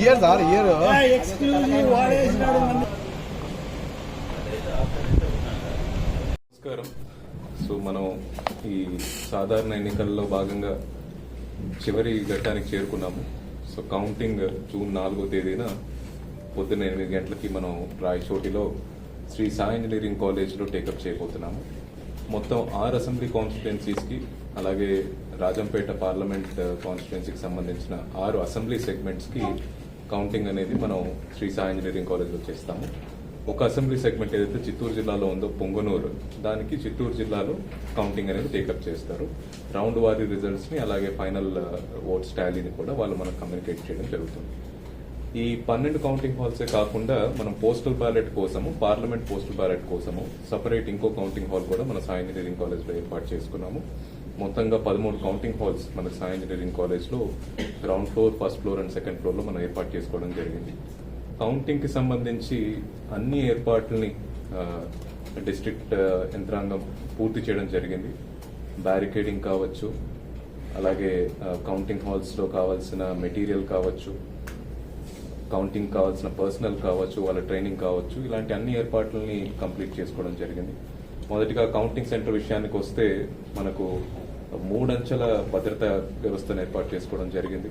Year sir year exclusive వాడేసినాడు నన్ను. నమస్కారం. సో మనం ఈ సాధారణ ఎన్నికల్లో భాగంగా చివరి ఘట్టానికి చేరుకున్నాము. సో కౌంటింగ్ జూన్ నాలుగో తేదీన పొద్దున్న ఎనిమిది గంటలకి మనం రాయచోటిలో శ్రీ సాయి ఇంజనీరింగ్ కాలేజ్లో టేకప్ చేయబోతున్నాము. మొత్తం ఆరు అసెంబ్లీ కాన్స్టిట్యున్సీస్కి అలాగే రాజంపేట పార్లమెంట్ uh, కాన్స్టిట్యున్సీకి సంబంధించిన ఆరు అసెంబ్లీ సెగ్మెంట్స్కి కౌంటింగ్ అనేది మనం శ్రీ సాయి ఇంజనీరింగ్ కాలేజ్లో చేస్తాము. ఒక అసెంబ్లీ సెగ్మెంట్ ఏదైతే చిత్తూరు జిల్లాలో ఉందో పొంగనూరు దానికి చిత్తూరు జిల్లాలో కౌంటింగ్ అనేది టేకప్ చేస్తారు. రౌండ్ వారి రిజల్ట్స్ని అలాగే ఫైనల్ ఓట్స్ టాలీని కూడా వాళ్ళు మనం కమ్యూనికేట్ చేయడం జరుగుతుంది. ఈ పన్నెండు కౌంటింగ్ హాల్సే కాకుండా మనం పోస్టల్ బ్యాలెట్ కోసము పార్లమెంట్ పోస్టల్ బ్యాలెట్ కోసము సపరేట్ ఇంకో కౌంటింగ్ హాల్ కూడా మన సాయి ఇంజనీరింగ్ కాలేజ్లో ఏర్పాటు చేసుకున్నాము. మొత్తంగా పదమూడు కౌంటింగ్ హాల్స్ మన సాయి ఇంజనీరింగ్ కాలేజ్లో ground floor first floor and second ఫ్లోర్లో మనం ఏర్పాటు చేసుకోవడం జరిగింది. కౌంటింగ్కి సంబంధించి అన్ని ఏర్పాట్లని డిస్ట్రిక్ట్ యంత్రాంగం పూర్తి చేయడం జరిగింది. బ్యారికేడింగ్ కావచ్చు అలాగే కౌంటింగ్ హాల్స్లో కావాల్సిన మెటీరియల్ కావచ్చు కౌంటింగ్ కావాల్సిన పర్సనల్ కావచ్చు వాళ్ళ ట్రైనింగ్ కావచ్చు ఇలాంటి అన్ని ఏర్పాట్లని కంప్లీట్ చేసుకోవడం జరిగింది. మొదటిగా కౌంటింగ్ సెంటర్ విషయానికి వస్తే మనకు మూడంచెల భద్రతా వ్యవస్థను ఏర్పాటు చేసుకోవడం జరిగింది.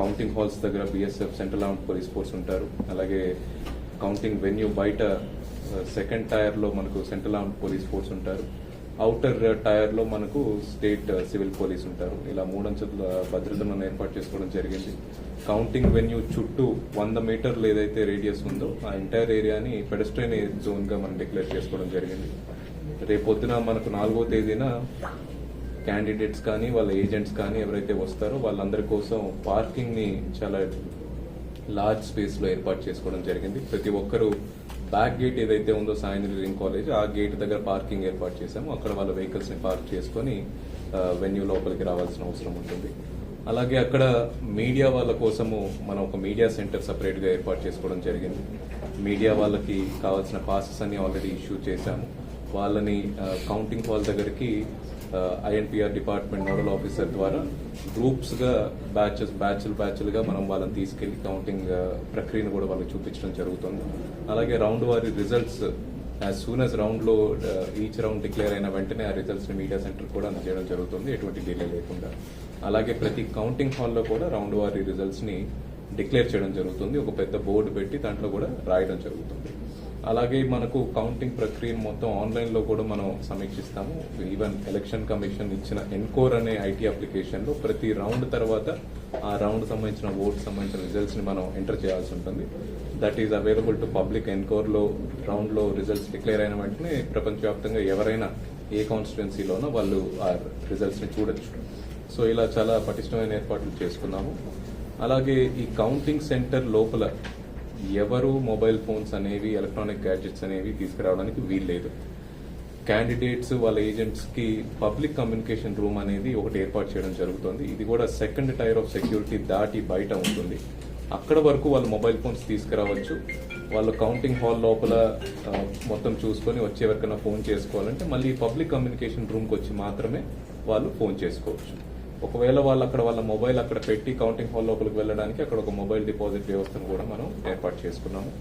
కౌంటింగ్ హాల్స్ దగ్గర BSF central arm police force ఉంటారు. అలాగే కౌంటింగ్ వెన్యూ బయట సెకండ్ టైర్లో మనకు సెంట్రల్ ఆర్మ్ పోలీస్ ఫోర్స్ ఉంటారు. అవుటర్ టైర్లో మనకు స్టేట్ సివిల్ పోలీస్ ఉంటారు. ఇలా మూడంచెల భద్రతను ఏర్పాటు చేసుకోవడం జరిగింది. కౌంటింగ్ వెన్యూ చుట్టూ వంద మీటర్లు ఏదైతే రేడియస్ ఉందో ఆ ఎంటైర్ ఏరియాని పెడస్ట్రైన్ జోన్గా మనం డిక్లేర్ చేసుకోవడం జరిగింది. రేపొద్దున మనకు నాలుగో తేదీన క్యాండిడేట్స్ కానీ వాళ్ళ ఏజెంట్స్ కానీ ఎవరైతే వస్తారో వాళ్ళందరి కోసం పార్కింగ్ని చాలా లార్జ్ స్పేస్లో ఏర్పాటు చేసుకోవడం జరిగింది. ప్రతి ఒక్కరు బ్యాక్ గేట్ ఏదైతే ఉందో సాయి ఇంజనీరింగ్ కాలేజ్ ఆ గేట్ దగ్గర పార్కింగ్ ఏర్పాటు చేశాము. అక్కడ వాళ్ళ వెహికల్స్ని పార్క్ చేసుకొని వెన్యూ లోపలికి రావాల్సిన అవసరం ఉంటుంది. అలాగే అక్కడ మీడియా వాళ్ళ కోసము మనం ఒక మీడియా సెంటర్ సపరేట్గా ఏర్పాటు చేసుకోవడం జరిగింది. మీడియా వాళ్ళకి కావాల్సిన పాసెస్ అన్ని ఆల్రెడీ ఇష్యూ చేశాము. వాళ్ళని కౌంటింగ్ హాల్ దగ్గరికి Uh, INPR department nodal officer ద్వారా గ్రూప్స్గా బ్యాచెస్ బ్యాచ్లు బ్యాచ్లు గా మనం వాళ్ళని తీసుకెళ్ళి కౌంటింగ్ uh, ప్రక్రియను కూడా వాళ్ళకి చూపించడం జరుగుతుంది. అలాగే రౌండ్ వారి రిజల్ట్స్ యాజ్ సూన్ యాజ్ రౌండ్లో ఈచ్ రౌండ్ డిక్లేర్ అయిన వెంటనే ఆ రిజల్ట్స్ని మీడియా సెంటర్ కూడా అందజేయడం జరుగుతుంది ఎటువంటి డిలే లేకుండా. అలాగే ప్రతి కౌంటింగ్ హాల్లో కూడా రౌండ్ వారి రిజల్ట్స్ని డిక్లేర్ చేయడం జరుగుతుంది ఒక పెద్ద బోర్డు పెట్టి దాంట్లో కూడా రాయడం జరుగుతుంది. అలాగే మనకు కౌంటింగ్ ప్రక్రియను మొత్తం ఆన్లైన్లో కూడా మనం సమీక్షిస్తాము. ఈవెన్ ఎలక్షన్ కమిషన్ ఇచ్చిన ఎన్కోర్ అనే ఐటీ అప్లికేషన్లో ప్రతి రౌండ్ తర్వాత ఆ రౌండ్ సంబంధించిన ఓట్ సంబంధించిన రిజల్ట్స్ని మనం ఎంటర్ చేయాల్సి ఉంటుంది. That is available to public ఎన్కోర్లో రౌండ్లో రిజల్ట్స్ డిక్లేర్ అయిన వెంటనే ప్రపంచవ్యాప్తంగా ఎవరైనా ఏ కాన్స్టిట్యున్సీలోనో వాళ్ళు ఆ రిజల్ట్స్ని చూడొచ్చు. సో ఇలా చాలా పటిష్టమైన ఏర్పాట్లు చేసుకున్నాము. అలాగే ఈ కౌంటింగ్ సెంటర్ లోపల ఎవరు మొబైల్ ఫోన్స్ అనేవి ఎలక్ట్రానిక్ గ్యాడ్జెట్స్ అనేవి తీసుకురావడానికి వీల్లేదు. క్యాండిడేట్స్ వాళ్ళ ఏజెంట్స్కి పబ్లిక్ కమ్యూనికేషన్ రూమ్ అనేది ఒకటి ఏర్పాటు చేయడం జరుగుతుంది. ఇది కూడా సెకండ్ టైర్ ఆఫ్ సెక్యూరిటీ దాటి బయట ఉంటుంది. అక్కడ వరకు వాళ్ళు మొబైల్ ఫోన్స్ తీసుకురావచ్చు. వాళ్ళు కౌంటింగ్ హాల్ లోపల మొత్తం చూసుకొని వచ్చే ఎవరికైనా ఫోన్ చేసుకోవాలంటే మళ్ళీ పబ్లిక్ కమ్యూనికేషన్ రూమ్కి వచ్చి మాత్రమే వాళ్ళు ఫోన్ చేసుకోవచ్చు. ఒకవేళ వాళ్ళు అక్కడ వాళ్ళ మొబైల్ అక్కడ పెట్టి కౌంటింగ్ హాల్ లోపలికి వెళ్ళడానికి అక్కడ ఒక మొబైల్ డిపాజిట్ వ్యవస్థను కూడా మనం ఏర్పాటు చేసుకున్నాము.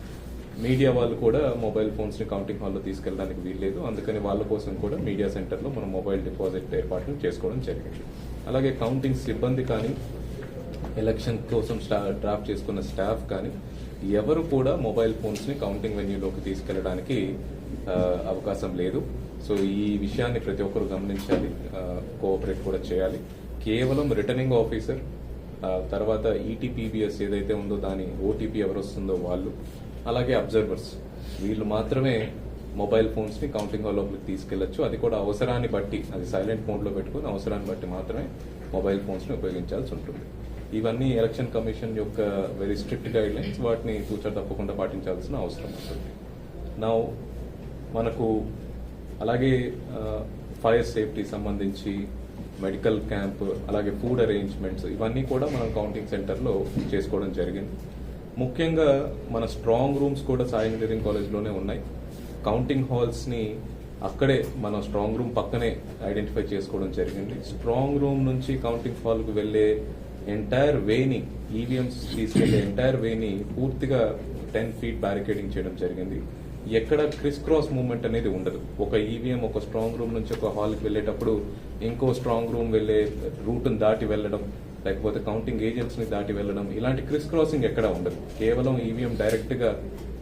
మీడియా వాళ్ళు కూడా మొబైల్ ఫోన్స్ని కౌంటింగ్ హాల్లో తీసుకెళ్ళడానికి వీల్లేదు. అందుకని వాళ్ళ కోసం కూడా మీడియా సెంటర్లో మనం మొబైల్ డిపాజిట్ ఏర్పాట్లు చేసుకోవడం జరిగింది. అలాగే కౌంటింగ్ సిబ్బంది కానీ ఎలక్షన్ కోసం స్టా- డ్రాఫ్ట్ చేసుకున్న స్టాఫ్ కానీ ఎవరు కూడా మొబైల్ ఫోన్స్ని కౌంటింగ్ వెన్యూలోకి తీసుకెళ్ళడానికి అవకాశం లేదు. సో ఈ విషయాన్ని ప్రతి ఒక్కరు గమనించాలి. కోఆపరేట్ కూడా చేయాలి. కేవలం రిటర్నింగ్ ఆఫీసర్ తర్వాత ఈటీపీబీఎస్ ఏదైతే ఉందో దాని ఓటీపీ ఎవరు వస్తుందో వాళ్ళు అలాగే అబ్జర్వర్స్ వీళ్ళు మాత్రమే మొబైల్ ఫోన్స్ని కౌంటింగ్ హాల్ లోపలికి తీసుకెళ్ళొచ్చు అది కూడా అవసరాన్ని బట్టి అది సైలెంట్ మోడ్లో పెట్టుకుని అవసరాన్ని బట్టి మాత్రమే మొబైల్ ఫోన్స్ని ఉపయోగించాల్సి ఉంటుంది. ఇవన్నీ ఎలక్షన్ కమిషన్ యొక్క వెరీ స్ట్రిక్ట్ గైడ్ లైన్స్ వాటిని ఫ్యూచర్ తప్పకుండా పాటించాల్సిన అవసరం ఉంటుంది. నా మనకు అలాగే ఫైర్ సేఫ్టీ సంబంధించి మెడికల్ క్యాంప్ అలాగే ఫుడ్ అరేంజ్మెంట్స్ ఇవన్నీ కూడా మనం కౌంటింగ్ సెంటర్లో చేసుకోవడం జరిగింది. ముఖ్యంగా మన స్ట్రాంగ్ రూమ్స్ కూడా సాయి ఇంజనీరింగ్ కాలేజ్లోనే ఉన్నాయి. కౌంటింగ్ హాల్స్ని అక్కడే మన స్ట్రాంగ్ రూమ్ పక్కనే ఐడెంటిఫై చేసుకోవడం జరిగింది. స్ట్రాంగ్ రూమ్ నుంచి కౌంటింగ్ హాల్కు వెళ్ళే వెళ్ళే ఎంటైర్ వేని ఈవీఎంస్ తీసుకెళ్ళే ఎంటైర్ వేని పూర్తిగా టెన్ ఫీట్ బ్యారికేడింగ్ చేయడం జరిగింది. ఎక్కడ క్రిస్ క్రాస్ మూమెంట్ అనేది ఉండదు. ఒక ఈవీఎం ఒక స్ట్రాంగ్ రూమ్ నుంచి ఒక హాల్కి వెళ్ళేటప్పుడు ఇంకో స్ట్రాంగ్ రూమ్ వెళ్ళే రూట్ని దాటి వెళ్ళడం లేకపోతే కౌంటింగ్ ఏజెంట్స్ని దాటి వెళ్ళడం ఇలాంటి క్రిస్ క్రాసింగ్ ఎక్కడ ఉండదు. కేవలం ఈవీఎం డైరెక్ట్గా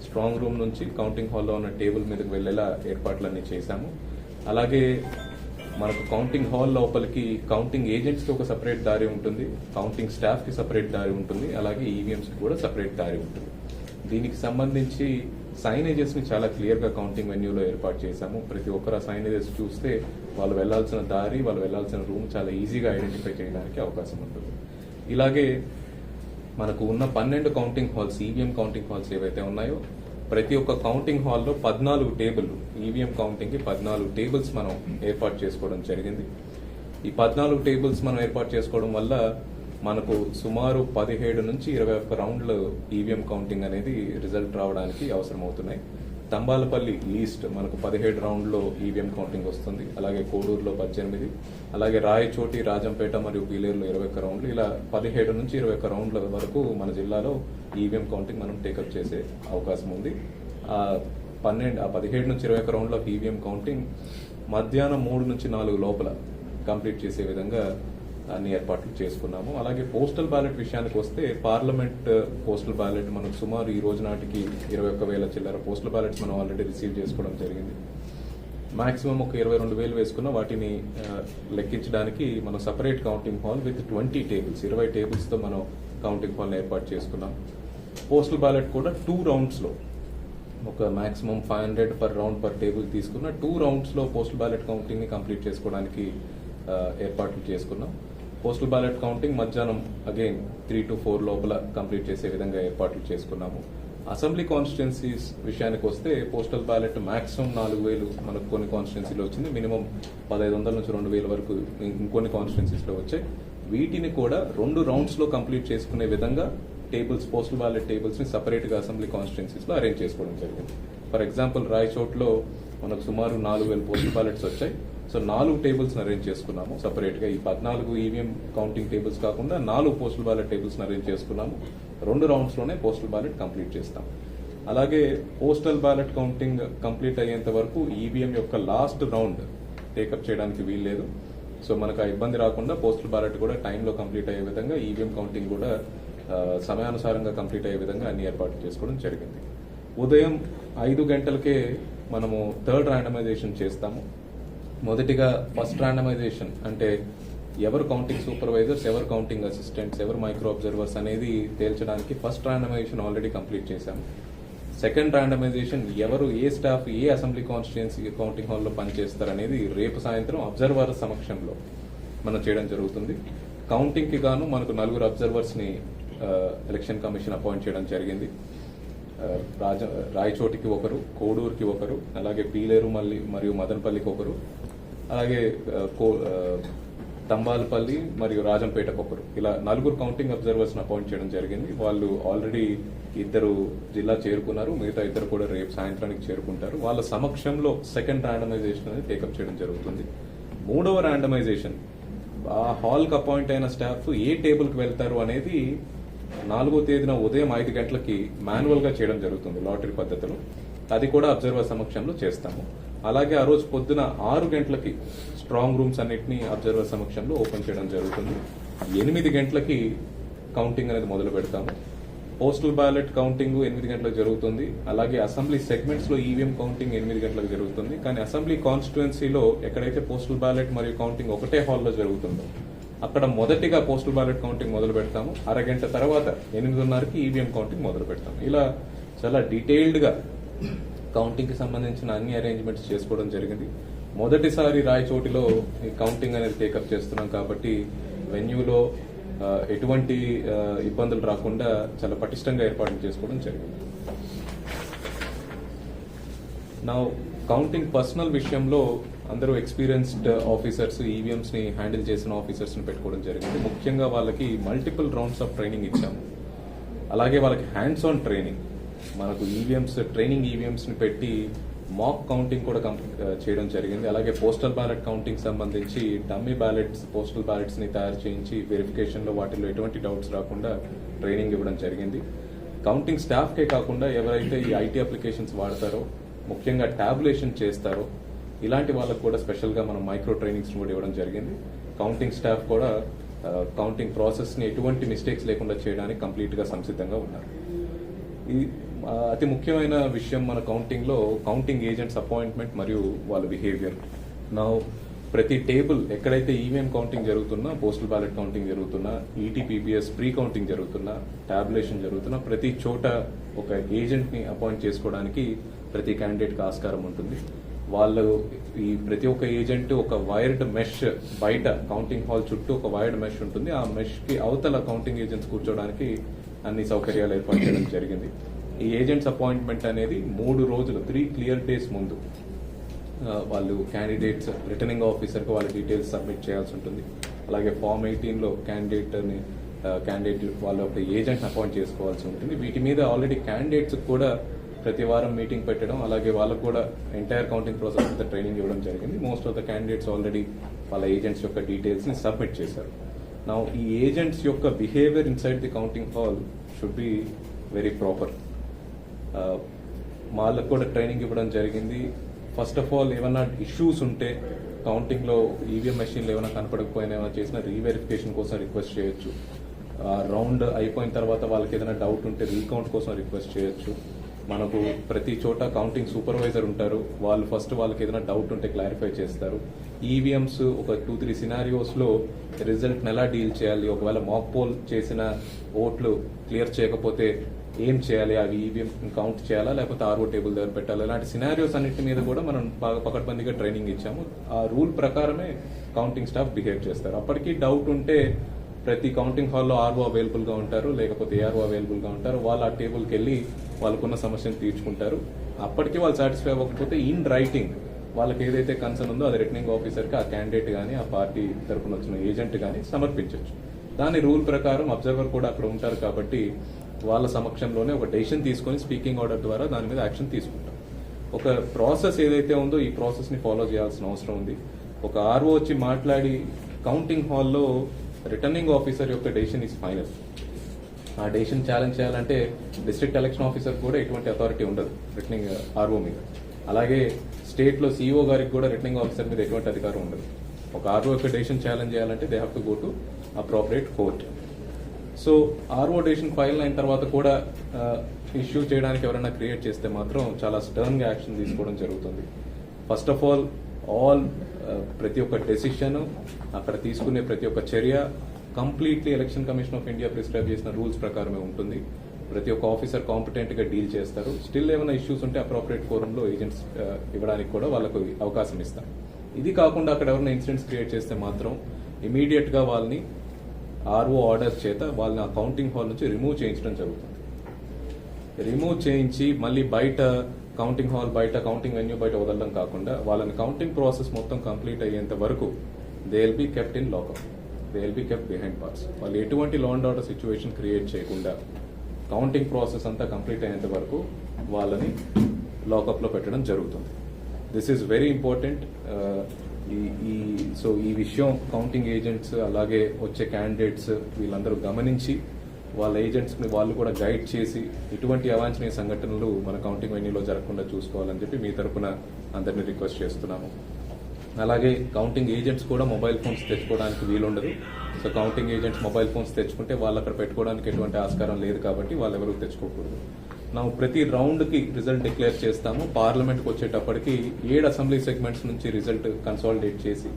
స్ట్రాంగ్ రూమ్ నుంచి కౌంటింగ్ హాల్లో ఉన్న టేబుల్ మీదకి వెళ్ళేలా ఏర్పాట్లన్నీ చేశాము. అలాగే మనకు కౌంటింగ్ హాల్ లోపలికి కౌంటింగ్ ఏజెంట్స్కి ఒక సపరేట్ దారి ఉంటుంది కౌంటింగ్ స్టాఫ్కి సపరేట్ దారి ఉంటుంది అలాగే ఈవీఎంస్కి కూడా సపరేట్ దారి ఉంటుంది. దీనికి సంబంధించి సైనేజెస్ని చాలా క్లియర్గా కౌంటింగ్ వెన్యూలో ఏర్పాటు చేశాము. ప్రతి ఒక్కరు ఆ సైనేజెస్ చూస్తే వాళ్ళు వెళ్ళాల్సిన దారి వాళ్ళు వెళ్ళాల్సిన రూమ్ చాలా ఈజీగా ఐడెంటిఫై చేయడానికి అవకాశం ఉంటుంది. ఇలాగే మనకు ఉన్న పన్నెండు counting halls EVM counting halls ఏవైతే ఉన్నాయో ప్రతి ఒక్క కౌంటింగ్ హాల్లో పద్నాలుగు టేబుల్ ఈవీఎం కౌంటింగ్కి పద్నాలుగు టేబుల్స్ మనం ఏర్పాటు చేసుకోవడం జరిగింది. ఈ పద్నాలుగు టేబుల్స్ మనం ఏర్పాటు చేసుకోవడం వల్ల మనకు సుమారు పదిహేడు నుంచి ఇరవై ఒక్క రౌండ్లు ఈవీఎం కౌంటింగ్ అనేది రిజల్ట్ రావడానికి అవసరమవుతున్నాయి. తంబాలపల్లి ఈస్ట్ మనకు పదిహేడు రౌండ్లో ఈవీఎం కౌంటింగ్ వస్తుంది. అలాగే కోడూరులో పద్దెనిమిది అలాగే రాయచోటి రాజంపేట మరియు పీలేరులో ఇరవై ఒక్క రౌండ్లు. ఇలా పదిహేడు నుంచి ఇరవై ఒక్క రౌండ్ల వరకు మన జిల్లాలో ఈవీఎం కౌంటింగ్ మనం టేకప్ చేసే అవకాశం ఉంది. ఆ పన్నెండు ఆ పదిహేడు నుంచి ఇరవై ఒక్క రౌండ్ల ఈవీఎం కౌంటింగ్ మధ్యాహ్నం మూడు నుంచి నాలుగు లోపల కంప్లీట్ చేసే విధంగా అన్ని ఏర్పాట్లు చేసుకున్నాము. అలాగే పోస్టల్ బ్యాలెట్ విషయానికి వస్తే పార్లమెంట్ uh, పోస్టల్ బ్యాలెట్ మనం సుమారు ఈ రోజు నాటికి ఇరవై ఒక్క వేల చిల్లర పోస్టల్ బ్యాలెట్స్ మనం ఆల్రెడీ రిసీవ్ చేసుకోవడం జరిగింది. మాక్సిమం ఒక ఇరవై రెండు వేలు వేసుకున్న వాటిని uh, లెక్కించడానికి మనం separate counting hall with twenty tables ఇరవై టేబుల్స్తో మనం కౌంటింగ్ హాల్ని ఏర్పాటు చేసుకున్నాం. పోస్టల్ బ్యాలెట్ కూడా టూ రౌండ్స్లో ఒక maximum five hundred per round per table తీసుకున్న టూ రౌండ్స్లో పోస్టల్ బ్యాలెట్ కౌంటింగ్ని కంప్లీట్ చేసుకోవడానికి uh, ఏర్పాట్లు చేసుకున్నాం. పోస్టల్ బ్యాలెట్ కౌంటింగ్ మధ్యాహ్నం అగైన్ త్రీ టు ఫోర్ లోపల కంప్లీట్ చేసే విధంగా ఏర్పాట్లు చేసుకున్నాము. అసెంబ్లీ కాన్స్టిట్యున్సీస్ విషయానికి వస్తే పోస్టల్ బ్యాలెట్ మాక్సిమం నాలుగు వేలు మనకు కొన్ని కాన్స్టిట్యున్సీలో వచ్చింది. మినిమం పదహైదు వందల నుంచి రెండు వేల వరకు ఇంకొన్ని కాన్స్టిట్యున్సీస్లో వచ్చాయి. వీటిని కూడా రెండు రౌండ్స్లో కంప్లీట్ చేసుకునే విధంగా టేబుల్స్ పోస్టల్ బ్యాలెట్ టేబుల్స్ని సపరేట్గా అసెంబ్లీ కాన్స్టిట్యున్సీస్లో అరేంజ్ చేసుకోవడం జరిగింది. ఫర్ ఎగ్జాంపుల్ రాయచోట్లో మనకు సుమారు నాలుగు వేల పోస్టల్ బ్యాలెట్స్ వచ్చాయి. సో నాలుగు టేబుల్స్ అరేంజ్ చేసుకున్నాము. సపరేట్గా ఈ పద్నాలుగు ఈవీఎం కౌంటింగ్ టేబుల్స్ కాకుండా నాలుగు పోస్టల్ బ్యాలెట్ టేబుల్స్ అరేంజ్ చేసుకున్నాము. రెండు రౌండ్స్లోనే పోస్టల్ బ్యాలెట్ కంప్లీట్ చేస్తాం. అలాగే పోస్టల్ బ్యాలెట్ కౌంటింగ్ కంప్లీట్ అయ్యేంత వరకు ఈవీఎం యొక్క లాస్ట్ రౌండ్ టేకప్ చేయడానికి వీల్లేదు. సో మనకు ఆ ఇబ్బంది రాకుండా పోస్టల్ బ్యాలెట్ కూడా టైంలో కంప్లీట్ అయ్యే విధంగా ఈవీఎం కౌంటింగ్ కూడా సమయానుసారంగా కంప్లీట్ అయ్యే విధంగా అన్ని ఏర్పాట్లు చేసుకోవడం జరిగింది. ఉదయం ఐదు గంటలకే మనము థర్డ్ ర్యాండమైజేషన్ చేస్తాము. మొదటిగా ఫస్ట్ ర్యాండమైజేషన్ అంటే ఎవరు కౌంటింగ్ సూపర్వైజర్స్ ఎవరు కౌంటింగ్ అసిస్టెంట్స్ ఎవరు మైక్రో అబ్జర్వర్స్ అనేది తేల్చడానికి ఫస్ట్ ర్యాండమైజేషన్ ఆల్రెడీ కంప్లీట్ చేశాము సెకండ్ ర్యాండమైజేషన్ ఎవరు ఏ స్టాఫ్ ఏ అసెంబ్లీ కాన్స్టిట్యున్సీ కౌంటింగ్ హాల్లో పనిచేస్తారు అనేది రేపు సాయంత్రం అబ్జర్వర్ సమక్షంలో మనం చేయడం జరుగుతుంది. కౌంటింగ్కి గాను మనకు నలుగురు అబ్జర్వర్స్ని ఎలక్షన్ కమిషన్ అపాయింట్ చేయడం జరిగింది. రాజ రాయచోటికి ఒకరు కోడూరుకి ఒకరు అలాగే పీలేరు మళ్ళీ మరియు మదనపల్లికి ఒకరు. అలాగే కో- తంబాలపల్లి మరియు రాజంపేట ఒకరు ఇలా నలుగురు కౌంటింగ్ అబ్జర్వర్స్ అపాయింట్ చేయడం జరిగింది. వాళ్ళు ఆల్రెడీ ఇద్దరు జిల్లా చేరుకున్నారు. మిగతా ఇద్దరు కూడా రేపు సాయంత్రానికి చేరుకుంటారు. వాళ్ళ సమక్షంలో సెకండ్ ర్యాండమైజేషన్ అనేది టేకప్ చేయడం జరుగుతుంది. మూడవ ర్యాండమైజేషన్ ఆ హాల్కి అపాయింట్ అయిన స్టాఫ్ ఏ టేబుల్కి వెళ్తారు అనేది నాలుగో తేదీన ఉదయం ఐదు గంటలకి మాన్యువల్గా చేయడం జరుగుతుంది లాటరీ పద్ధతిలో. అది కూడా అబ్జర్వర్ సమక్షంలో చేస్తాము. అలాగే ఆ రోజు పొద్దున ఆరు గంటలకి స్ట్రాంగ్ రూమ్స్ అన్నిటిని అబ్జర్వర్ సమక్షంలో ఓపెన్ చేయడం జరుగుతుంది. ఎనిమిది గంటలకి కౌంటింగ్ అనేది మొదలు పెడతాము. పోస్టల్ బ్యాలెట్ కౌంటింగ్ ఎనిమిది గంటలకు జరుగుతుంది. అలాగే అసెంబ్లీ సెగ్మెంట్స్లో ఈవీఎం కౌంటింగ్ ఎనిమిది గంటలకు జరుగుతుంది. కానీ అసెంబ్లీ కాన్స్టిట్యుయెన్సీలో ఎక్కడైతే పోస్టల్ బ్యాలెట్ మరియు కౌంటింగ్ ఒకటే హాల్లో జరుగుతుందో అక్కడ మొదటిగా పోస్టల్ బ్యాలెట్ కౌంటింగ్ మొదలు పెడతాము. అరగంట తర్వాత ఎనిమిదిన్నరకి ఈవీఎం కౌంటింగ్ మొదలు పెడతాము. ఇలా చాలా డీటెయిల్డ్గా కౌంటింగ్కి సంబంధించిన అన్ని అరేంజ్మెంట్స్ చేసుకోవడం జరిగింది. మొదటిసారి రాయచోటిలో ఈ కౌంటింగ్ అనేది టేకప్ చేస్తున్నాం కాబట్టి వెన్యూలో ఎటువంటి ఇబ్బందులు రాకుండా చాలా పటిష్టంగా ఏర్పాట్లు చేసుకోవడం జరిగింది. నా కౌంటింగ్ పర్సనల్ విషయంలో అందరూ ఎక్స్పీరియన్స్డ్ ఆఫీసర్స్ ఈవీఎంస్ని హ్యాండిల్ చేసిన ఆఫీసర్స్ని పెట్టుకోవడం జరిగింది. ముఖ్యంగా వాళ్ళకి మల్టిపుల్ రౌండ్స్ ఆఫ్ ట్రైనింగ్ ఇచ్చాము. అలాగే వాళ్ళకి హ్యాండ్స్ ఆన్ ట్రైనింగ్ మనకు ఈవీఎంస్ ట్రైనింగ్ ఈవీఎంస్ని పెట్టి మాక్ కౌంటింగ్ కూడా చేయడం జరిగింది. అలాగే పోస్టల్ బ్యాలెట్ కౌంటింగ్ సంబంధించి డమ్మీ బ్యాలెట్స్ పోస్టల్ బ్యాలెట్స్ని తయారు చేయించి వెరిఫికేషన్లో వాటిలో ఎటువంటి డౌట్స్ రాకుండా ట్రైనింగ్ ఇవ్వడం జరిగింది. కౌంటింగ్ స్టాఫ్ కే కాకుండా ఎవరైతే ఈ ఐటీ అప్లికేషన్స్ వాడతారో ముఖ్యంగా టాబులేషన్ చేస్తారో ఇలాంటి వాళ్ళకు కూడా స్పెషల్గా మనం మైక్రో ట్రైనింగ్స్ కూడా ఇవ్వడం జరిగింది. కౌంటింగ్ స్టాఫ్ కూడా కౌంటింగ్ ప్రాసెస్ని ఎటువంటి మిస్టేక్స్ లేకుండా చేయడానికి కంప్లీట్గా సంసిద్ధంగా ఉన్నారు. ఈ అతి ముఖ్యమైన విషయం మన కౌంటింగ్లో కౌంటింగ్ ఏజెంట్స్ అపాయింట్మెంట్ మరియు వాళ్ళ బిహేవియర్. నా ప్రతి టేబుల్ ఎక్కడైతే ఈవీఎం కౌంటింగ్ జరుగుతున్నా పోస్టల్ బ్యాలెట్ కౌంటింగ్ జరుగుతున్నా ఈటీపీబీఎస్ ప్రీ కౌంటింగ్ జరుగుతున్నా టాబ్లేషన్ జరుగుతున్నా ప్రతి చోట ఒక ఏజెంట్ని అపాయింట్ చేసుకోవడానికి ప్రతి క్యాండిడేట్కి ఆస్కారం ఉంటుంది. వాళ్ళు ఈ ప్రతి ఒక్క ఏజెంట్ ఒక వైర్డ్ మెష్ బయట కౌంటింగ్ హాల్ చుట్టూ ఒక వైర్డ్ మెష్ ఉంటుంది. ఆ మెష్కి అవతల కౌంటింగ్ ఏజెంట్స్ కూర్చోడానికి అన్ని సౌకర్యాలు ఏర్పాటు చేయడం జరిగింది. ఈ ఏజెంట్స్ అపాయింట్మెంట్ అనేది మూడు రోజులు త్రీ క్లియర్ డేస్ ముందు. వాళ్ళు క్యాండిడేట్స్ రిటర్నింగ్ ఆఫీసర్కి వాళ్ళ డీటెయిల్స్ సబ్మిట్ చేయాల్సి ఉంటుంది. అలాగే ఫామ్ ఎయిటీన్లో క్యాండిడేట్ని క్యాండిడేట్ వాళ్ళ ఒక ఏజెంట్ని అపాయింట్ చేసుకోవాల్సి ఉంటుంది. వీటి మీద ఆల్రెడీ క్యాండిడేట్స్ కూడా ప్రతి వారం మీటింగ్ పెట్టడం అలాగే వాళ్ళకు కూడా ఎంటైర్ కౌంటింగ్ ప్రాసెస్ అంతా ట్రైనింగ్ ఇవ్వడం జరిగింది. Most of the candidates already వాళ్ళ ఏజెంట్స్ యొక్క డీటెయిల్స్ని సబ్మిట్ చేశారు. నా ఈ ఏజెంట్స్ యొక్క behaviour inside the counting hall should be very proper వాళ్ళకు కూడా ట్రైనింగ్ ఇవ్వడం జరిగింది. ఫస్ట్ ఆఫ్ ఆల్ ఏమైనా ఇష్యూస్ ఉంటే కౌంటింగ్లో ఈవీఎం మెషిన్లు ఏమైనా కనపడకపోయినా ఏమైనా చేసిన రీవెరిఫికేషన్ కోసం రిక్వెస్ట్ చేయొచ్చు. రౌండ్ అయిపోయిన తర్వాత వాళ్ళకి ఏదైనా డౌట్ ఉంటే రీకౌంట్ కోసం రిక్వెస్ట్ చేయొచ్చు. మనకు ప్రతి చోట కౌంటింగ్ సూపర్వైజర్ ఉంటారు. వాళ్ళు ఫస్ట్ వాళ్ళకి ఏదైనా డౌట్ ఉంటే క్లారిఫై చేస్తారు. ఈవీఎంస్ ఒక టూ త్రీ సినారియోస్లో రిజల్ట్ని రిజల్ట్ ఎలా డీల్ చేయాలి. ఒకవేళ మాక్ పోల్ చేసిన ఓట్లు క్లియర్ చేయకపోతే ఏం చేయాలి? అవి ఈవీఎం కౌంట్ చేయాలా? లేకపోతే ఆర్ఓ టేబుల్ దగ్గర పెట్టాలి? ఇలాంటి సినారియోస్ అన్నిటి మీద కూడా మనం బాగా పకడ్బందీగా ట్రైనింగ్ ఇచ్చాము. ఆ రూల్ ప్రకారమే కౌంటింగ్ స్టాఫ్ బిహేవ్ చేస్తారు. అప్పటికీ డౌట్ ఉంటే ప్రతి కౌంటింగ్ హాల్లో ఆర్ఓ అవైలబుల్గా ఉంటారు లేకపోతే ఏఆర్ఓ అవైలబుల్గా ఉంటారు. వాళ్ళు ఆ టేబుల్కి వెళ్ళి వాళ్ళకున్న సమస్యను తీర్చుకుంటారు. అప్పటికీ వాళ్ళు సాటిస్ఫై అవ్వకపోతే ఇన్ రైటింగ్ వాళ్ళకి ఏదైతే కన్సర్న్ ఉందో అది రిటర్నింగ్ ఆఫీసర్కి ఆ క్యాండిడేట్ కానీ ఆ పార్టీ తరపున వచ్చిన ఏజెంట్ కానీ సమర్పించవచ్చు దాని రూల్ ప్రకారం అబ్జర్వర్ కూడా అక్కడ ఉంటారు కాబట్టి వాళ్ళ సమక్షంలోనే ఒక డెసిషన్ తీసుకొని స్పీకింగ్ ఆర్డర్ ద్వారా దాని మీద యాక్షన్ తీసుకుంటాం. ఒక ప్రాసెస్ ఏదైతే ఉందో ఈ ప్రాసెస్ని ఫాలో చేయాల్సిన అవసరం ఉంది. ఒక ఆర్ఓ వచ్చి మాట్లాడి కౌంటింగ్ హాల్లో రిటర్నింగ్ ఆఫీసర్ యొక్క డెసిషన్ ఈజ్ ఫైనల్ ఆ డెసిషన్ ఛాలెంజ్ చేయాలంటే డిస్ట్రిక్ట్ ఎలక్షన్ ఆఫీసర్ కూడా ఎటువంటి అథారిటీ ఉండదు రిటర్నింగ్ ఆర్ఓ uh, మీద. అలాగే స్టేట్లో సీఓ గారికి కూడా రిటర్నింగ్ ఆఫీసర్ మీద ఎటువంటి అధికారం ఉండదు. ఒక ఆర్ఓ యొక్క డెసిషన్ ఛాలెంజ్ చేయాలంటే they have to go to appropriate court so RO decision file అయిన తర్వాత కూడా ఇష్యూ చేయడానికి ఎవరైనా క్రియేట్ చేస్తే మాత్రం చాలా స్టర్న్గా యాక్షన్ తీసుకోవడం జరుగుతుంది. ఫస్ట్ ఆఫ్ ఆల్ ఆల్ ప్రతి ఒక్క డెసిషన్ అక్కడ తీసుకునే ప్రతి ఒక్క చర్య completely election commission of India prescribe చేసిన రూల్స్ ప్రకారమే ఉంటుంది. ప్రతి ఒక్క ఆఫీసర్ కాంపిటెంట్గా డీల్ చేస్తారు. స్టిల్ ఏమైనా ఇష్యూస్ ఉంటే అప్రోప్రియేట్ ఫోరంలో ఏజెంట్స్ ఇవ్వడానికి కూడా వాళ్ళకు అవకాశం ఇస్తాం ఇది కాకుండా అక్కడ ఎవరైనా ఇన్సిడెంట్స్ క్రియేట్ చేస్తే మాత్రం ఇమీడియట్గా వాళ్ళని ఆర్ఓ ఆర్డర్స్ చేత వాళ్ళని ఆ కౌంటింగ్ హాల్ నుంచి రిమూవ్ చేయించడం జరుగుతుంది. రిమూవ్ చేయించి మళ్ళీ బయట కౌంటింగ్ హాల్ బయట కౌంటింగ్ వెన్యూ బయట వదలడం కాకుండా వాళ్ళని కౌంటింగ్ ప్రాసెస్ మొత్తం కంప్లీట్ అయ్యేంత వరకు they will be kept in lockup they will be kept behind parts వాళ్ళు ఎటువంటి law and order situation create చేయకుండా కౌంటింగ్ ప్రాసెస్ అంతా కంప్లీట్ అయ్యేంత వరకు వాళ్ళని లాకప్లో పెట్టడం జరుగుతుంది. దిస్ ఈస్ వెరీ ఇంపార్టెంట్ ఈ ఈ సో ఈ విషయం కౌంటింగ్ ఏజెంట్స్ అలాగే వచ్చే క్యాండిడేట్స్ వీళ్ళందరూ గమనించి వాళ్ళ ఏజెంట్స్ని వాళ్ళు కూడా గైడ్ చేసి ఇటువంటి అవాంఛనీయ సంఘటనలు మన కౌంటింగ్ వెన్యూలో జరగకుండా చూసుకోవాలని చెప్పి మీ తరఫున అందరినీ రిక్వెస్ట్ చేస్తున్నాము. అలాగే కౌంటింగ్ ఏజెంట్స్ కూడా మొబైల్ ఫోన్స్ తెచ్చుకోవడానికి వీలుండదు. So counting agents mobile phones తెచ్చుకుంటే వాళ్ళు అక్కడ పెట్టుకోవడానికి ఎటువంటి ఆస్కారం లేదు కాబట్టి వాళ్ళు ఎవరు తెచ్చుకోకూడదు. నా ప్రతి రౌండ్కి రిజల్ట్ డిక్లేర్ చేస్తాము. పార్లమెంట్కి వచ్చేటప్పటికి ఏడు అసెంబ్లీ సెగ్మెంట్స్ నుంచి రిజల్ట్ కన్సాలిడేట్ చేసి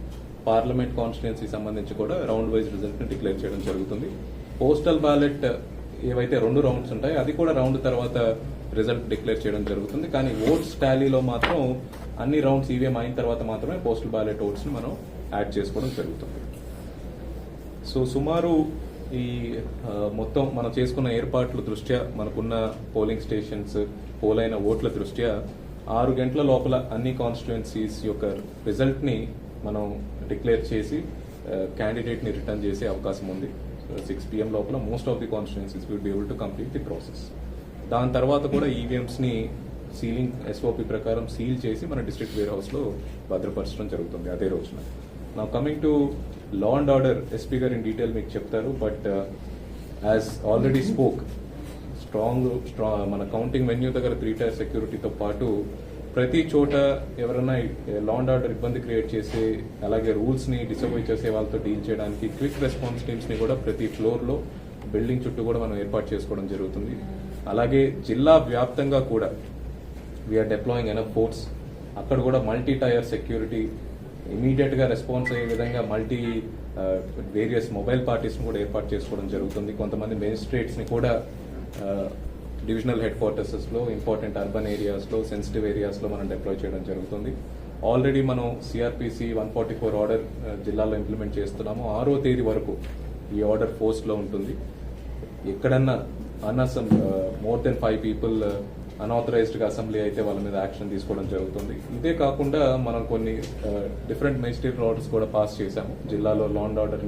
పార్లమెంట్ కాన్స్టిట్యున్సీ సంబంధించి కూడా రౌండ్ వైజ్ రిజల్ట్ని డిక్లేర్ చేయడం జరుగుతుంది. పోస్టల్ బ్యాలెట్ ఏవైతే రెండు రౌండ్స్ ఉంటాయో అది కూడా రౌండ్ తర్వాత రిజల్ట్ డిక్లేర్ చేయడం జరుగుతుంది. కానీ ఓట్స్ టాలీలో మాత్రం అన్ని రౌండ్స్ ఈవీఎం అయిన తర్వాత మాత్రమే పోస్టల్ బ్యాలెట్ ఓట్స్ని మనం యాడ్ చేసుకోవడం జరుగుతుంది. సో సుమారు ఈ మొత్తం మనం చేసుకున్న ఏర్పాట్ల దృష్ట్యా మనకున్న పోలింగ్ స్టేషన్స్ పోలైన ఓట్ల దృష్ట్యా ఆరు గంటల లోపల అన్ని కాన్స్టిట్యుయెన్సీస్ యొక్క రిజల్ట్ని మనం డిక్లేర్ చేసి క్యాండిడేట్ని రిటర్న్ చేసే అవకాశం ఉంది. సిక్స్ పిఎం లోపల most of the constituencies will be able to complete the process దాని తర్వాత కూడా ఈవీఎంస్ని సీలింగ్ ఎస్ఓపి ప్రకారం సీల్ చేసి మన డిస్ట్రిక్ట్ వేర్ హౌస్లో భద్రపరచడం జరుగుతుంది అదే రోజున. నా coming to law and order SP గారు ఇన్ డీటెయిల్ మీకు చెప్తారు but as already spoke strong straw మన కౌంటింగ్ వెన్యూ దగ్గర త్రీ టైర్ సెక్యూరిటీతో పాటు ప్రతి చోట ఎవరైనా లా అండ్ ఆర్డర్ ఇబ్బంది క్రియేట్ చేసి అలాగే రూల్స్ని డిసబోయ్ చేసే వాళ్ళతో డీల్ చేయడానికి క్విక్ రెస్పాన్స్ టీమ్స్ని కూడా ప్రతి ఫ్లోర్లో బిల్డింగ్ చుట్టూ కూడా మనం ఏర్పాటు చేసుకోవడం జరుగుతుంది. అలాగే జిల్లా వ్యాప్తంగా కూడా వీఆర్ డిప్లాయింగ్ ఎన్ ఫోర్స్ అక్కడ కూడా మల్టీ టైర్ సెక్యూరిటీ ఇమీడియట్గా రెస్పాన్స్ అయ్యే విధంగా మల్టీ వేరియస్ మొబైల్ పార్టీస్ని కూడా ఏర్పాటు చేసుకోవడం జరుగుతుంది. కొంతమంది మేజిస్ట్రేట్స్ని కూడా డివిజనల్ హెడ్ క్వార్టర్సెస్లో ఇంపార్టెంట్ అర్బన్ ఏరియాస్లో సెన్సిటివ్ ఏరియాస్లో మనం డిప్లాయ్ చేయడం జరుగుతుంది. ఆల్రెడీ మనం CrPC one forty four order జిల్లాలో ఇంప్లిమెంట్ చేస్తున్నాము. ఆరో తేదీ వరకు ఈ ఆర్డర్ పోస్ట్లో ఉంటుంది. ఎక్కడన్నా అన్అసం మోర్ దెన్ ఫైవ్ పీపుల్ అన్ఆథరైజ్డ్గా అసెంబ్లీ అయితే వాళ్ళ మీద యాక్షన్ తీసుకోవడం జరుగుతుంది. ఇదే కాకుండా మనం కొన్ని డిఫరెంట్ మినిస్ట్రీ ఆర్డర్స్ కూడా పాస్ చేశాము. జిల్లాలో లా అండ్ ఆర్డర్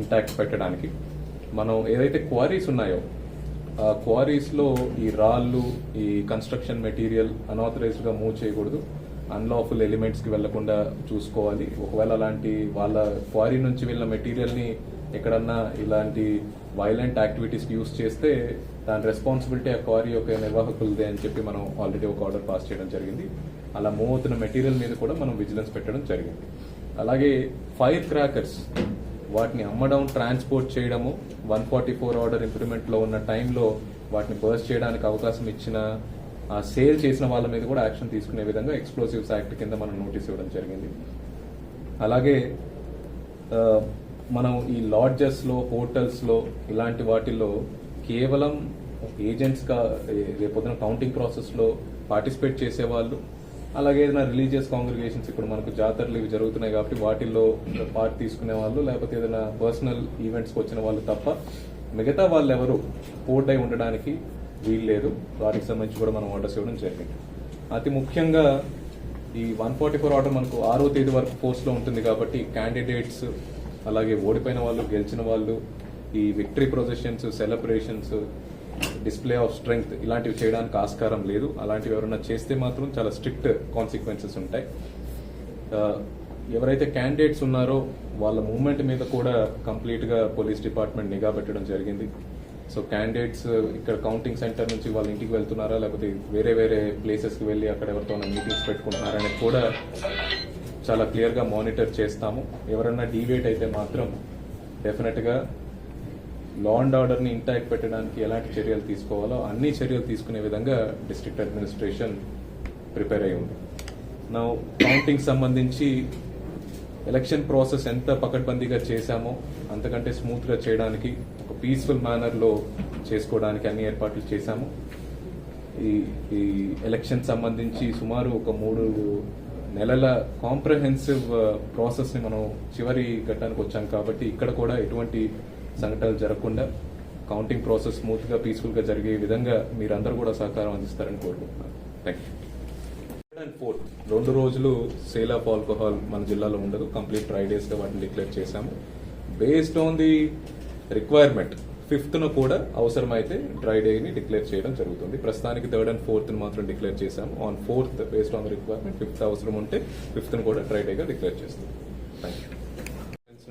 ఇంటాక్ట్ పెట్టడానికి. మనం ఏదైతే క్వారీస్ ఉన్నాయో ఆ క్వారీస్లో ఈ రాళ్ళు ఈ కన్స్ట్రక్షన్ మెటీరియల్ అన్ఆథరైజ్డ్గా మూవ్ చేయకూడదు. అన్లాఫుల్ ఎలిమెంట్స్కి వెళ్ళకుండా చూసుకోవాలి. ఒకవేళ అలాంటి వాళ్ళ క్వారీ నుంచి వెళ్ళిన మెటీరియల్ని ఎక్కడన్నా ఇలాంటి వైలెంట్ యాక్టివిటీస్ యూస్ చేస్తే దాని రెస్పాన్సిబిలిటీ ఆ క్వారీ యొక్క నిర్వాహకులదే అని చెప్పి మనం ఆల్రెడీ ఒక ఆర్డర్ పాస్ చేయడం జరిగింది. అలా మూవ్ అవుతున్న మెటీరియల్ మీద కూడా మనం విజిలెన్స్ పెట్టడం జరిగింది. అలాగే ఫైర్ క్రాకర్స్ వాటిని అమ్మడం ట్రాన్స్పోర్ట్ చేయడము వన్ ఫార్టీ ఫోర్ ఆర్డర్ ఇంప్లిమెంట్లో ఉన్న టైంలో వాటిని బర్స్ చేయడానికి అవకాశం ఇచ్చిన ఆ సేల్ చేసిన వాళ్ళ మీద కూడా యాక్షన్ తీసుకునే విధంగా ఎక్స్ప్లోసివ్స్ యాక్ట్ కింద మనం నోటీస్ ఇవ్వడం జరిగింది. అలాగే మనం ఈ లాడ్జెస్లో హోటల్స్లో ఇలాంటి వాటిల్లో కేవలం ఏజెంట్స్గా రేపొద్దున కౌంటింగ్ ప్రాసెస్లో పార్టిసిపేట్ చేసే వాళ్ళు అలాగే ఏదైనా రిలీజియస్ కాంగ్రిగేషన్స్ ఇప్పుడు మనకు జాతరలు ఇవి జరుగుతున్నాయి కాబట్టి వాటిల్లో పార్ట్ తీసుకునే వాళ్ళు లేకపోతే ఏదైనా పర్సనల్ ఈవెంట్స్కి వచ్చిన వాళ్ళు తప్ప మిగతా వాళ్ళు ఎవరు పోర్ట్ అయి ఉండడానికి వీల్లేదు. వాటికి సంబంధించి కూడా మనం ఆర్డర్స్ ఇవ్వడం జరిగింది. అతి ముఖ్యంగా ఈ వన్ ఫార్టీ ఫోర్ ఆర్డర్ మనకు ఆరో తేదీ వరకు పోస్ట్లో ఉంటుంది కాబట్టి క్యాండిడేట్స్ అలాగే ఓడిపోయిన వాళ్ళు గెలిచిన వాళ్ళు ఈ victory processions celebrations display of strength ఇలాంటివి చేయడానికి ఆస్కారం లేదు. అలాంటివి ఎవరైనా చేస్తే మాత్రం చాలా స్ట్రిక్ట్ కాన్సిక్వెన్సెస్ ఉంటాయి. ఎవరైతే క్యాండిడేట్స్ ఉన్నారో వాళ్ళ మూమెంట్ మీద కూడా కంప్లీట్గా పోలీస్ డిపార్ట్మెంట్ నిఘా పెట్టడం జరిగింది. సో క్యాండిడేట్స్ ఇక్కడ కౌంటింగ్ సెంటర్ నుంచి వాళ్ళ ఇంటికి వెళ్తున్నారా లేకపోతే వేరే వేరే ప్లేసెస్కి వెళ్ళి అక్కడ ఎవరితో మీటింగ్స్ పెట్టుకుంటున్నారా అనేది కూడా చాలా క్లియర్గా మానిటర్ చేస్తాము. ఎవరైనా డీవేట్ అయితే మాత్రం డెఫినెట్గా లా అండ్ ఆర్డర్ని ఇంటాక్ట్ పెట్టడానికి ఎలాంటి చర్యలు తీసుకోవాలో అన్ని చర్యలు తీసుకునే విధంగా డిస్ట్రిక్ట్ అడ్మినిస్ట్రేషన్ ప్రిపేర్ అయి ఉంది. నా కౌంటింగ్ సంబంధించి ఎలక్షన్ ప్రాసెస్ ఎంత పకడ్బందీగా చేశామో అంతకంటే స్మూత్గా చేయడానికి ఒక పీస్ఫుల్ మేనర్లో చేసుకోవడానికి అన్ని ఏర్పాట్లు చేశాము. ఈ ఈ ఎలక్షన్ సంబంధించి సుమారు ఒక మూడు నెలల కాంప్రహెన్సివ్ ప్రాసెస్ని uh, మనం చివరి ఘట్టానికి వచ్చాం కాబట్టి ఇక్కడ కూడా ఎటువంటి సంఘటనలు జరగకుండా కౌంటింగ్ ప్రాసెస్ స్మూత్గా పీస్ఫుల్గా జరిగే విధంగా మీరందరూ కూడా సహకారం అందిస్తారని కోరుకుంటున్నాను. థ్యాంక్ యూ అండ్ ఫోర్త్ రెండు రోజులు సేల్ ఆఫ్ ఆల్కహాల్ మన జిల్లాలో ఉండదు. కంప్లీట్ డ్రై డేస్గా వాటిని డిక్లేర్ చేశాము. బేస్డ్ ఆన్ ది రిక్వైర్మెంట్ ఫిఫ్త్ను కూడా అవసరమైతే డ్రై డేని డిక్లేర్ చేయడం జరుగుతుంది. ప్రస్తుతానికి థర్డ్ అండ్ ఫోర్త్ను మాత్రం డిక్లేర్ చేశాము. On fourth based on the requirement fifth అవసరం ఉంటే ఫిఫ్త్ను కూడా డ్రై డేగా డిక్లేర్ చేస్తాం. థ్యాంక్ యూ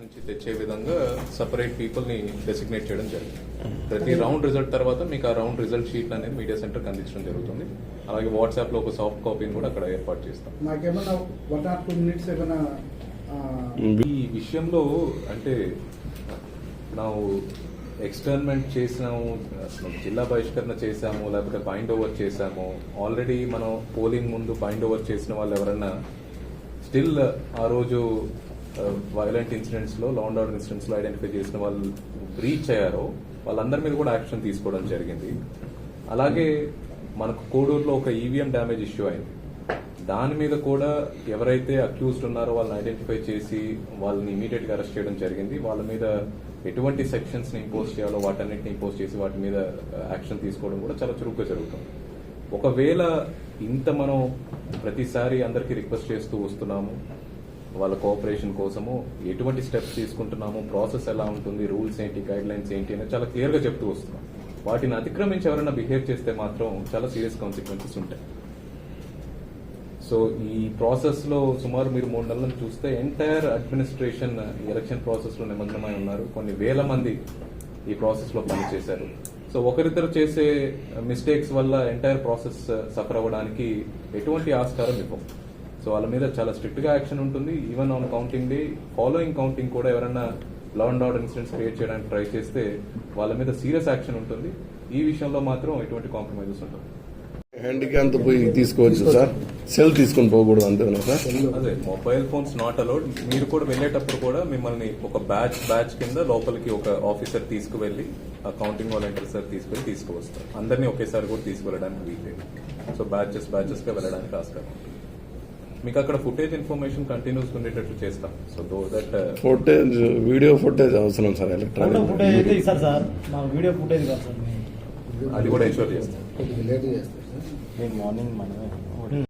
నుంచి తెచ్చే విధంగా సపరేట్ పీపుల్ని డెసిగ్నేట్ చేయడం జరిగింది. ప్రతి రౌండ్ రిజల్ట్ తర్వాత మీకు ఆ రౌండ్ రిజల్ట్ షీట్ అనేది మీడియా సెంటర్ అందించడం జరుగుతుంది. అలాగే వాట్సాప్లో ఒక సాఫ్ట్ కాపీని కూడా అక్కడ ఏర్పాటు చేస్తాం. మాకేమన్నా వన్ ఆర్ టూ మినిట్స్ ఏమైనా ఆ, ఈ విషయంలో అంటే ನಾವು ఎక్స్పెరిమెంట్ చేసినాము అసలు జిల్లా బహిష్కరణ చేశాము లేకపోతే బైండ్ ఓవర్ చేశాము. ఆల్రెడీ మనం పోలింగ్ ముందు బైండ్ ఓవర్ చేసిన వాళ్ళు ఎవరన్నా స్టిల్ ఆ రోజు వైలెంట్ ఇన్సిడెంట్స్లో లాండ్ ఆర్డర్ ఇన్సిడెంట్స్లో ఐడెంటిఫై చేసిన వాళ్ళు బ్రీచ్ అయ్యారో వాళ్ళందరి మీద కూడా యాక్షన్ తీసుకోవడం జరిగింది. అలాగే మనకు కోడూరులో ఒక ఈవీఎం డ్యామేజ్ ఇష్యూ అయింది. దాని మీద కూడా ఎవరైతే అక్యూజ్డ్ ఉన్నారో వాళ్ళని ఐడెంటిఫై చేసి వాళ్ళని ఇమీడియట్గా అరెస్ట్ చేయడం జరిగింది. వాళ్ళ మీద ఎటువంటి సెక్షన్స్ని ఇంపోజ్ చేయాలో వాటన్నిటిని ఇంపోజ్ చేసి వాటి మీద uh, యాక్షన్ తీసుకోవడం కూడా చాలా చురుగ్గా జరుగుతుంది. ఒకవేళ ఇంత మనం ప్రతిసారి అందరికీ రిక్వెస్ట్ చేస్తూ వస్తున్నాము వాళ్ళ కోఆపరేషన్ కోసము ఎటువంటి స్టెప్స్ తీసుకుంటున్నాము ప్రాసెస్ ఎలా ఉంటుంది రూల్స్ ఏంటి గైడ్ లైన్స్ ఏంటి అనేది చాలా క్లియర్గా చెప్తూ వస్తున్నాం. వాటిని అతిక్రమించి ఎవరైనా బిహేవ్ చేస్తే మాత్రం చాలా సీరియస్ కాన్సిక్వెన్సెస్ ఉంటాయి. సో ఈ ప్రాసెస్లో సుమారు మీరు మూడు నెలలను చూస్తే ఎంటైర్ అడ్మినిస్ట్రేషన్ ఎలక్షన్ ప్రాసెస్లో నిమగ్నమై ఉన్నారు. కొన్ని వేల మంది ఈ ప్రాసెస్లో పనిచేశారు. సో ఒకరిద్దరు చేసే మిస్టేక్స్ వల్ల ఎంటైర్ ప్రాసెస్ సఫర్ అవ్వడానికి ఎటువంటి ఆస్కారం ఇవ్వం సో వాళ్ళ మీద చాలా స్ట్రిక్ట్గా యాక్షన్ ఉంటుంది. Even on counting day following counting కూడా ఎవరైనా law and order incidents create చేయడానికి ట్రై చేస్తే వాళ్ళ మీద సీరియస్ యాక్షన్ ఉంటుంది. ఈ విషయంలో మాత్రం ఎటువంటి కాంప్రమైజెస్ ఉంటుంది హ్యాండిక్యాప్ పోయి తీసుకోవచ్చు సార్. సెల్ తీసుకొని పోకూడదు అంతేనా సార్? అదే మొబైల్ ఫోన్స్ నాట్ అలౌడ్ మీరు కూడా వెళ్ళేటప్పుడు కూడా మిమ్మల్ని ఒక బ్యాచ్ బ్యాచ్ కింద లోపలికి ఒక ఆఫీసర్ తీసుకువెళ్ళి ఆ కౌంటింగ్ వాలంటీర్ సార్ తీసుకువెళ్ళి తీసుకువస్తారు. అందరినీ ఒకేసారి కూడా తీసుకువెళ్ళడానికి వీల్లేదు. సో బ్యాచెస్ బ్యాచెస్గా వెళ్ళడానికి ఆస్కారం. మీకు అక్కడ ఫుటేజ్ ఇన్ఫర్మేషన్ కంటిన్యూస్ ఉండేటట్లు చేస్తాం so though that footage video footage అవసరం సార్ ఫోటో ఎలక్ట్రానిక్ ఫుటేజ్ అయితే ఇస్తారు సార్. మా వీడియో ఫుటేజ్ కాదు సార్ అది కూడా ఎన్షూర్ చేస్తాం. మేము మార్నింగ్ మనమే.